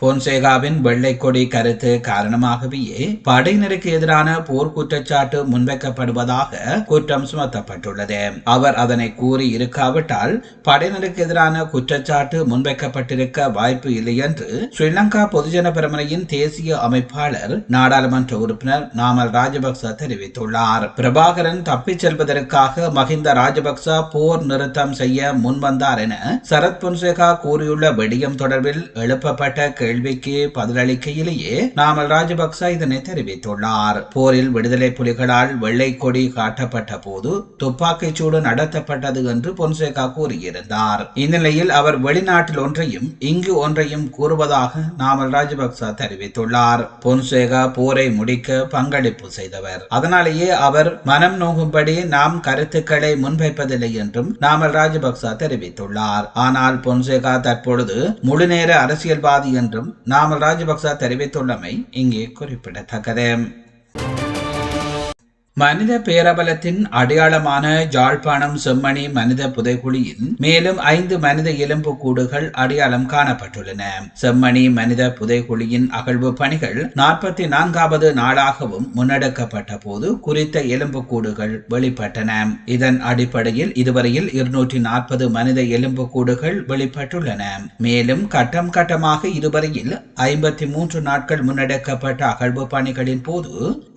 போன்சேகாவின் வெள்ளை கொடி கருத்து காரணமாகவே படையினருக்கு எதிரான போர் குற்றச்சாட்டு முன்வைக்கப்படுவதாக குற்றம் சுமத்தப்பட்டுள்ளது. அவர் அதனை கூறி இருக்காவிட்டால் படையினருக்கு எதிரான குற்றச்சாட்டு முன்வைக்கப்பட்டிருக்க வாய்ப்பு இல்லை என்று ஸ்ரீலங்கா பொதுஜன பெருமனையின் தேசிய அமைப்பாளர் நாடாளுமன்ற உறுப்பினர் நாமல் ராஜபக்ச தெரிவித்துள்ளார். பிரபாகரன் தப்பிச் செல்வதற்காக மஹிந்த ராஜபக்ச போர் நிறுத்தம் செய்ய முன்வந்தார் என சரத் பொன்சேகா கூறியுள்ள வெடியம் தொடர்பில் எழுப்பப்பட்ட கேள்விக்கு பதிலளிக்கையிலேயே நாமல் ராஜபக்ச இதனை தெரிவித்துள்ளார். போரில் விடுதலை புலிகளால் வெள்ளை கொடி காட்டப்பட்ட போது துப்பாக்கிச் சூடு நடத்தப்பட்டது என்று பொன்சேகா கூறியிருந்தார். இந்நிலையில் அவர் வெளிநாட்டில் ஒன்றையும் இங்கு ஒன்றையும் கூறுவதாக நாமல் ராஜபக்ச தெரிவித்துள்ளார். பொன்சேகா போரை முடிக்க பங்களிப்பு செய்தவர். அதனாலேயே அவர் மனம் நோகும்படி நாம் கருத்துக்களை முன்வைப்பதில்லை என்றும் நாமல் ராஜபக்ச தெரிவித்துள்ளார். ஆனால் பொன்சேகா தற்பொழுது முழுநேர அரசியல்வாதி என்றும் நாமல் ராஜபக்ச தெரிவித்துள்ளமை இங்கே குறிப்பிடத்தக்கது மனித பேரபலத்தின் அடையாளமான ஜாழ்ப்பாணம் செம்மணி மனித புதைகுழியின் மேலும் ஐந்து மனித எலும்பு கூடுகள் அடையாளம் காணப்பட்டுள்ளன. செம்மணி மனித புதைகுழியின் அகழ்வு பணிகள் நாற்பத்தி நான்காவது நாளாகவும் முன்னெடுக்கப்பட்ட போது குறித்த எலும்பு கூடுகள் வெளிப்பட்டன. இதன் அடிப்படையில் இதுவரையில் இருநூற்றி நாற்பது மனித எலும்பு கூடுகள் வெளிப்பட்டுள்ளன. மேலும் கட்டம் கட்டமாக இதுவரையில் ஐம்பத்தி மூன்று நாட்கள் முன்னெடுக்கப்பட்ட அகழ்வு பணிகளின் போது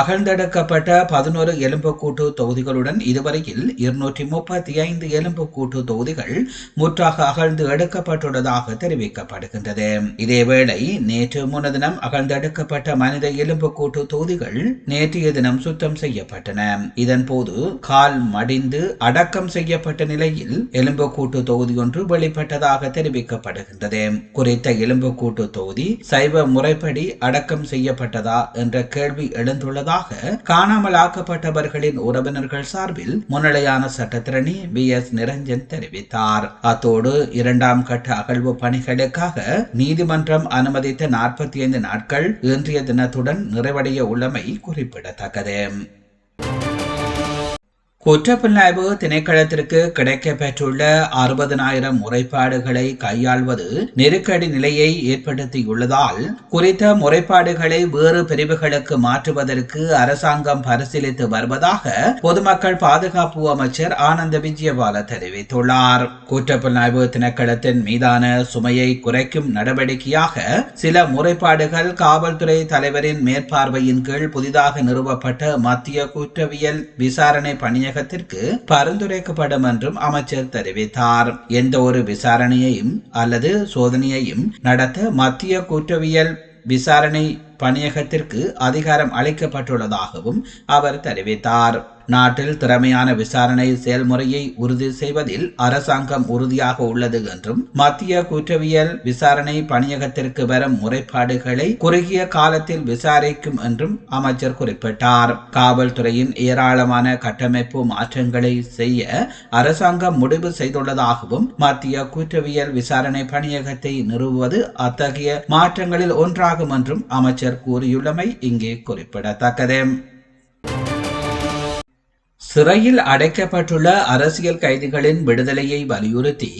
அகழ்ந்தெடுக்கப்பட்ட பதினோரு எலும்புக்கூட்டு தொகுதிகளுடன் இதுவரையில் இருநூற்றி முப்பத்தி ஐந்து எலும்புக்கூட்டு தொகுதிகள் முற்றாக அகழ்ந்து எடுக்கப்பட்டுள்ளதாக தெரிவிக்கப்படுகின்றது. இதேவேளை நேற்று முன்தினம் அகழ்ந்தெடுக்கப்பட்ட மனித எலும்புக்கூட்டு தொகுதிகள் நேற்றைய தினம் சுத்தம் செய்யப்பட்டன. இதன் போது கால் மடிந்து அடக்கம் செய்யப்பட்ட நிலையில் எலும்புக்கூட்டு தொகுதி ஒன்று வெளிப்பட்டதாக தெரிவிக்கப்படுகின்றது. குறித்த எலும்புக்கூட்டு தொகுதி சைவ முறைப்படி அடக்கம் செய்யப்பட்டதா என்ற கேள்வி எழுந்துள்ளதாக காணாமல் பாதிக்கப்பட்டவர்களின் உறவினர்கள் சார்பில் முன்னிலையான சட்டத்திரணி பி எஸ் நிரஞ்சன் தெரிவித்தார். அத்தோடு இரண்டாம் கட்ட அகழ்வு பணிகளுக்காக நீதிமன்றம் அனுமதித்த நாற்பத்தி ஐந்து நாட்கள் இன்றைய தினத்துடன் நிறைவடைய உள்ளமை குறிப்பிடத்தக்கது. குற்றப்புலனாய்வு திணைக்களத்திற்கு கிடைக்கப்பெற்றுள்ள அறுபதனாயிரம் முறைப்பாடுகளை கையாள்வது நெருக்கடி நிலையை ஏற்படுத்தியுள்ளதால் குறித்த முறைப்பாடுகளை வேறு பிரிவுகளுக்கு மாற்றுவதற்கு அரசாங்கம் பரிசீலித்து வருவதாக பொதுமக்கள் பாதுகாப்பு அமைச்சர் ஆனந்த விஜயபால தெரிவித்துள்ளார். குற்றப்புலனாய்வு திணைக்களத்தின் மீதான சுமையை குறைக்கும் நடவடிக்கையாக சில முறைப்பாடுகள் காவல்துறை தலைவரின் மேற்பார்வையின் கீழ் புதிதாக நிறுவப்பட்ட மத்திய குற்றவியல் விசாரணை பணியக அமைச்சகத்திற்கு பரிந்துரைக்கப்படும் என்றும் அமைச்சர் தெரிவித்தார். எந்த ஒரு விசாரணையையும் அல்லது சோதனையையும் நடத்த மத்திய குற்றவியல் விசாரணை பணியகத்திற்கு அதிகாரம் அளிக்கப்பட்டுள்ளதாகவும் அவர் தெரிவித்தார். நாட்டில் திறமையான விசாரணை செயல்முறையை உறுதி செய்வதில் அரசாங்கம் உறுதியாக உள்ளது என்றும் மத்திய குற்றவியல் விசாரணை பணியகத்திற்கு வரும் முறைப்பாடுகளை குறுகிய காலத்தில் விசாரிக்கும் என்றும் அமைச்சர் குறிப்பிட்டார். காவல்துறையின் ஏராளமான கட்டமைப்பு மாற்றங்களை செய்ய அரசாங்கம் முடிவு செய்துள்ளதாகவும் மத்திய குற்றவியல் விசாரணை பணியகத்தை நிறுவுவது அத்தகைய மாற்றங்களில் ஒன்றாகும் என்றும் அமைச்சர் கூறியுள்ளமை இங்கே குறிப்பிடத்தக்கது. சிறையில் அடைக்கப்பட்டுள்ள அரசியல் கைதிகளின் விடுதலையை வலியுறுத்தி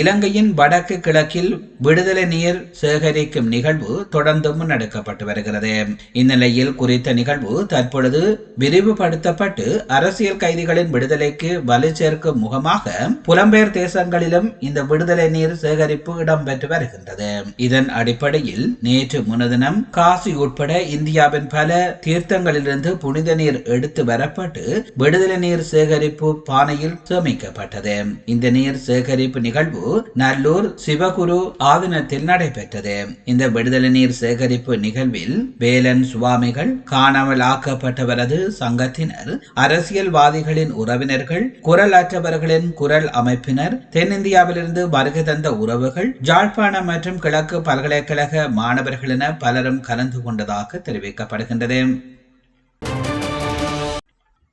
இலங்கையின் வடக்கு கிழக்கில் விடுதலை நீர் சேகரிக்கும் நிகழ்வு தொடர்ந்து முன்னெடுக்கப்பட்டு வருகிறது. இந்நிலையில் குறித்த நிகழ்வு தற்பொழுது விரிவுபடுத்தப்பட்டு அரசியல் கைதிகளின் விடுதலைக்கு வலு சேர்க்கும் முகமாக புலம்பெயர் தேசங்களிலும் இந்த விடுதலை நீர் சேகரிப்பு இடம்பெற்று வருகின்றது. இதன் அடிப்படையில் நேற்று முனதினம் காசி உட்பட இந்தியாவின் பல தீர்த்தங்களிலிருந்து புனித நீர் எடுத்து வரப்பட்டு விடுதலை நீர் சேகரிப்பு பானையில் சேமிக்கப்பட்டது. இந்த நீர் சேகரிப்பு நிகழ்வு நல்லூர் சிவகுரு ஆதீனத்தில் நடைபெற்றது. இந்த விடுதலை நீர் சேகரிப்பு நிகழ்வில் வேலன் சுவாமிகள் காணாமல் ஆக்கப்பட்டவரது சங்கத்தினர் அரசியல்வாதிகளின் உறவினர்கள் குரல் அற்றவர்களின் குரல் அமைப்பினர் தென்னிந்தியாவிலிருந்து வருகை தந்த உறவுகள் ஜாழ்ப்பாணம் மற்றும் கிழக்கு பல்கலைக்கழக மாணவர்கள் என பலரும் கலந்து கொண்டதாக தெரிவிக்கப்படுகின்றது.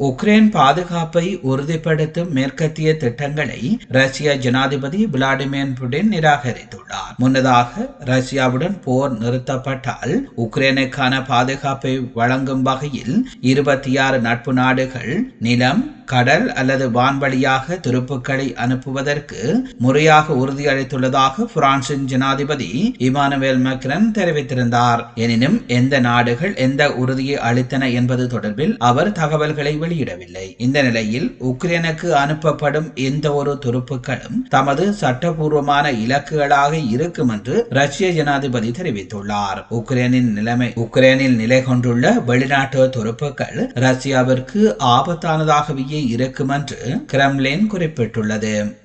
உக்ரைன் பாதுகாப்பை உறுதிப்படுத்தும் மேற்கத்திய திட்டங்களை ரஷ்ய ஜனாதிபதி விளாடிமிர் புடின் நிராகரித்துள்ளார். முன்னதாக ரஷ்யாவுடன் போர் நிறுத்தப்பட்டால் உக்ரைனுக்கான பாதுகாப்பை வழங்கும் வகையில் இருபத்தி ஆறு நட்பு நாடுகள் நிலம் கடல் அல்லது வான்வழியாக துருப்புக்களை அனுப்புவதற்கு முறையாக உறுதியளித்துள்ளதாக பிரான்சின் ஜனாதிபதி இமானுவேல் மக்ரன் தெரிவித்திருந்தார். எனினும் எந்த நாடுகள் எந்த உறுதியை அளித்தன என்பது தொடர்பில் அவர் தகவல்களை வெளியிடவில்லை. இந்த நிலையில் உக்ரைனுக்கு அனுப்பப்படும் எந்த ஒரு துருப்புக்களும் தமது சட்டபூர்வமான இலக்குகளாக இருக்கும் என்று ரஷ்ய ஜனாதிபதி தெரிவித்துள்ளார். உக்ரைனின் நிலைமை உக்ரைனில் நிலை கொண்டுள்ள வெளிநாட்டு துருப்புக்கள் ரஷ்யாவிற்கு ஆபத்தானதாகவே இருக்கும் என்று கிரெம்லின் குறிப்பிட்டுள்ளது.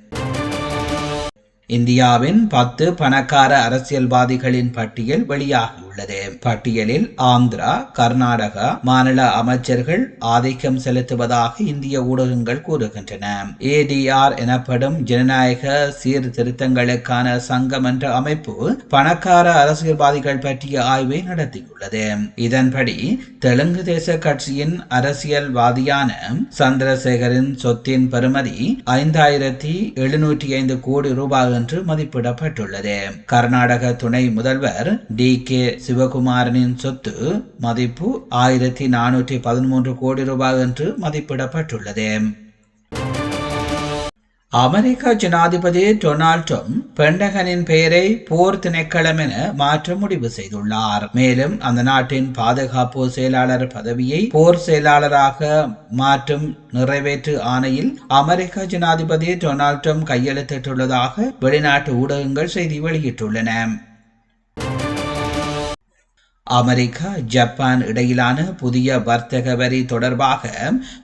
இந்தியாவின் பத்து பணக்கார அரசியல்வாதிகளின் பட்டியல் உள்ளது. பட்டியலில் ஆந்திரா கர்நாடகா மாநில அமைச்சர்கள் ஆதிக்கம் செலுத்துவதாக இந்திய ஊடகங்கள் கூறுகின்றன. ஏடிஆர் எனப்படும் ஜனநாயக சீர்திருத்தங்களுக்கான சங்கம் என்ற அமைப்பு பணக்கார அரசியல்வாதிகள் பற்றிய ஆய்வை நடத்தியுள்ளது. இதன்படி தெலுங்கு தேச கட்சியின் அரசியல்வாதியான சந்திரசேகரின் சொத்தின் பெறுமதி ஐந்தாயிரத்தி எழுநூற்றி ஐந்து கோடி ரூபாய் என்று மதிப்பிடப்பட்டுள்ளது. கர்நாடக துணை முதல்வர் டி கே சிவகுமாரனின் சொத்து மதிப்பு ஆயிரத்தி நானூற்றி பதிமூன்று கோடி ரூபாய் என்று மதிப்பிடப்பட்டுள்ளது. அமெரிக்க ஜனாதிபதி டொனால்ட் ட்ரம்ப் பெண்டகனின் பெயரை போர் திணைக்களம் என மாற்ற முடிவு செய்துள்ளார். மேலும் அந்த நாட்டின் பாதுகாப்பு செயலாளர் பதவியை போர் செயலாளராக மாற்றும் நிறைவேற்று ஆணையில் அமெரிக்க ஜனாதிபதி டொனால்ட் ட்ரம்ப் கையெழுத்திட்டுள்ளதாக வெளிநாட்டு ஊடகங்கள் செய்தி வெளியிட்டுள்ளன. அமெரிக்கா ஜப்பான் இடையிலான புதிய வர்த்தக வரி தொடர்பாக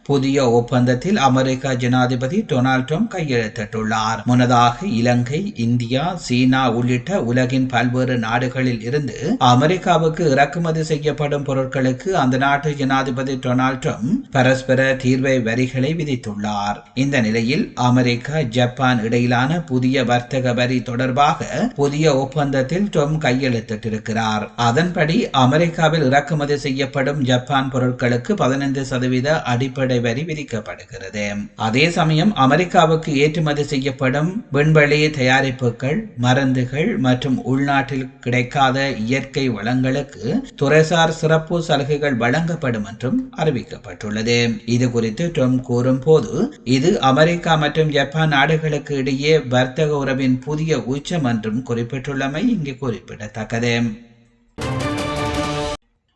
புதிய ஒப்பந்தத்தில் அமெரிக்க ஜனாதிபதி டொனால்ட் ட்ரம்ப் கையெழுத்திட்டுள்ளார். முன்னதாக இலங்கை இந்தியா சீனா உள்ளிட்ட உலகின் பல்வேறு நாடுகளில் இருந்து அமெரிக்காவுக்கு இறக்குமதி செய்யப்படும் பொருட்களுக்கு அந்த நாட்டு ஜனாதிபதி டொனால்ட் ட்ரம்ப் பரஸ்பர தீர்வை வரிகளை விதித்துள்ளார். இந்த நிலையில் அமெரிக்கா ஜப்பான் இடையிலான புதிய வர்த்தக வரி தொடர்பாக புதிய ஒப்பந்தத்தில் ட்ரம்ப் கையெழுத்திட்டிருக்கிறார். அதன்படி அமெரிக்காவில் இறக்குமதி செய்யப்படும் ஜப்பான் பொருட்களுக்கு பதினைந்து சதவீத அடிப்படை வரி விதிக்கப்படுகிறது. அதே சமயம் அமெரிக்காவுக்கு ஏற்றுமதி செய்யப்படும் விண்வெளி தயாரிப்புகள் மருந்துகள் மற்றும் உள்நாட்டில் கிடைக்காத இயற்கை வளங்களுக்கு துறைசார் சிறப்பு சலுகைகள் வழங்கப்படும் என்றும் அறிவிக்கப்பட்டுள்ளது. இது குறித்து ட்ரம்ப் கூறும் போது இது அமெரிக்கா மற்றும் ஜப்பான் நாடுகளுக்கு இடையே வர்த்தக உறவின் புதிய உச்சம் என்றும் குறிப்பிட்டுள்ளமை இங்கு குறிப்பிடத்தக்கது.